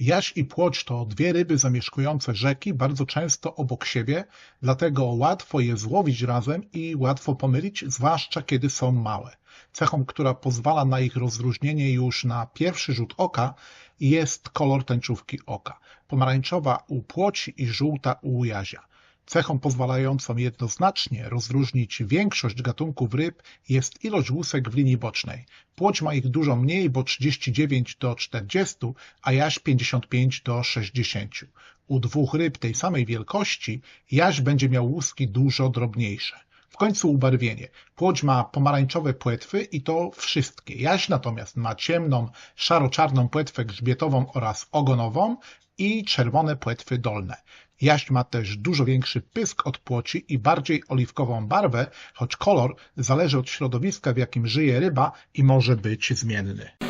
Jaś i płoć to dwie ryby zamieszkujące rzeki bardzo często obok siebie, dlatego łatwo je złowić razem i łatwo pomylić, zwłaszcza kiedy są małe. Cechą, która pozwala na ich rozróżnienie już na pierwszy rzut oka, jest kolor tęczówki oka. Pomarańczowa u płoci i żółta u jazia. Cechą pozwalającą jednoznacznie rozróżnić większość gatunków ryb jest ilość łusek w linii bocznej. Płoć ma ich dużo mniej, bo 39 do 40, a jaś 55 do 60. U dwóch ryb tej samej wielkości jaś będzie miał łuski dużo drobniejsze. W końcu ubarwienie. Płoć ma pomarańczowe płetwy i to wszystkie. Jaś natomiast ma ciemną, szaro-czarną płetwę grzbietową oraz ogonową i czerwone płetwy dolne. Jaś ma też dużo większy pysk od płoci i bardziej oliwkową barwę, choć kolor zależy od środowiska, w jakim żyje ryba i może być zmienny.